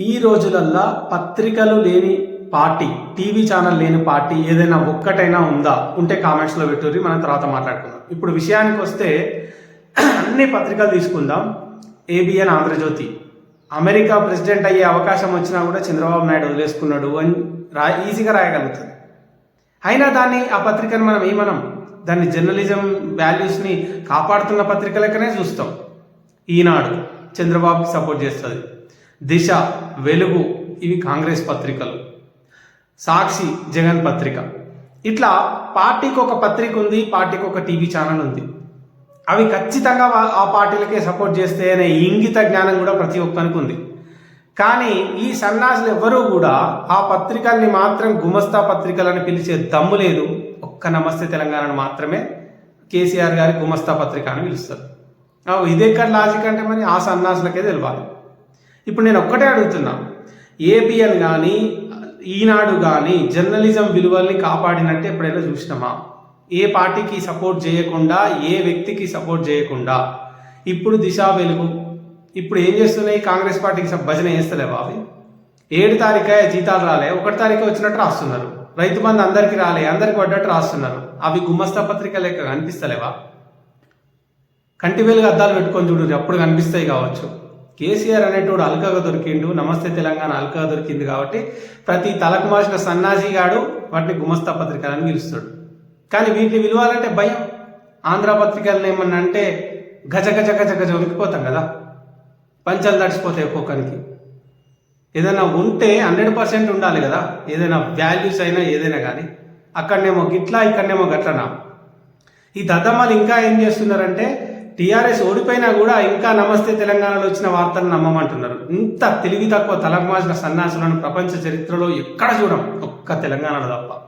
ఈ రోజులల్లా పత్రికలు లేని పార్టీ టీవీ ఛానల్ లేని పార్టీ ఏదైనా ఒక్కటైనా ఉందా? ఉంటే కామెంట్స్లో పెట్టుర్రి మనం తర్వాత మాట్లాడుకుందాం. ఇప్పుడు విషయానికి వస్తే అన్ని పత్రికలు తీసుకుందాం. ఏబిఎన్ ఆంధ్రజ్యోతి. అమెరికా ప్రెసిడెంట్ అయ్యే అవకాశం వచ్చినా కూడా చంద్రబాబు నాయుడు వదిలేసుకున్నాడు అని రా ఈజీగా రాయగలుగుతుంది అయినా దాన్ని ఆ పత్రికను మనం ఏమనం? దాన్ని జర్నలిజం వాల్యూస్ని కాపాడుతున్న పత్రిక లెక్కనే చూస్తాం. ఈనాడు చంద్రబాబుకి సపోర్ట్ చేస్తుంది. దిశ వెలుగు ఇవి కాంగ్రెస్ పత్రికలు. సాక్షి జగన్ పత్రిక. ఇట్లా పార్టీకి ఒక పత్రిక ఉంది పార్టీకి ఒక టీవీ ఛానల్ ఉంది. అవి ఖచ్చితంగా ఆ పార్టీలకే సపోర్ట్ చేస్తే అనే ఇంగిత జ్ఞానం కూడా ప్రతి ఒక్కరికి ఉంది. కానీ ఈ సన్నాసులు ఎవ్వరూ కూడా ఆ పత్రికల్ని మాత్రం గుమస్తా పత్రికలని పిలిచే దమ్ము లేదు. ఒక్క నమస్తే తెలంగాణను మాత్రమే కేసీఆర్ గారి గుమస్తా పత్రిక అని పిలుస్తారు. ఇదే ఇక్కడ లాజిక్ అంటే మరి ఆ సన్నాసులకే తెలియాలి ఇప్పుడు నేను ఒక్కటే అడుగుతున్నా. ఏబిఎన్ కానీ ఈనాడు కానీ జర్నలిజం విలువల్ని కాపాడినట్టు ఎప్పుడైనా చూసినామా? ఏ పార్టీకి సపోర్ట్ చేయకుండా ఏ వ్యక్తికి సపోర్ట్ చేయకుండా ఇప్పుడు దిశ వెలుగు. ఇప్పుడు ఏం చేస్తున్నాయి? కాంగ్రెస్ పార్టీకి భజన వేస్తలేవా అవి? ఏడు తారీఖే జీతాలు రాలే ఒకటి తారీఖు వచ్చినట్టు రాస్తున్నారు. రైతు బంధు అందరికి రాలే అందరికి పడ్డట్టు రాస్తున్నారు. అవి గుమ్మస్తా పత్రిక లెక్క కనిపిస్తలేవా? కంటి వెలుగు అద్దాలు పెట్టుకొని చూడు అప్పుడు కనిపిస్తాయి కావచ్చు. కేసీఆర్ అనేటోడు అల్కగా దొరికిండు నమస్తే తెలంగాణ అల్కగా దొరికింది కాబట్టి ప్రతి తలకు మార్చిన సన్నాసిగాడు వాటిని గుమస్తా పత్రికలని పిలుస్తాడు. కానీ వీటిని విలువాలంటే భయం. ఆంధ్ర పత్రికలను ఏమన్నా అంటే గజ గజ గజ గజ ఉనికిపోతాం కదా. పంచాలు తడిచిపోతాయి ఒక్కొక్కరికి. ఏదైనా ఉంటే హండ్రెడ్ పర్సెంట్ ఉండాలి కదా. ఏదైనా వాల్యూస్ అయినా ఏదైనా కానీ. అక్కడనేమో గిట్లా ఇక్కడనేమో గట్లనా. ఈ దద్దమ్మలు ఇంకా ఏం చేస్తున్నారంటే టీఆర్ఎస్ ఓడిపోయినా కూడా ఇంకా నమస్తే తెలంగాణలో వచ్చిన వార్తలను నమ్మమంటున్నారు. ఇంత తెలివి తక్కువ తలకు మార్చిన సన్నాసులను ప్రపంచ చరిత్రలో ఎక్కడ చూడం? ఒక్క తెలంగాణలో తప్ప.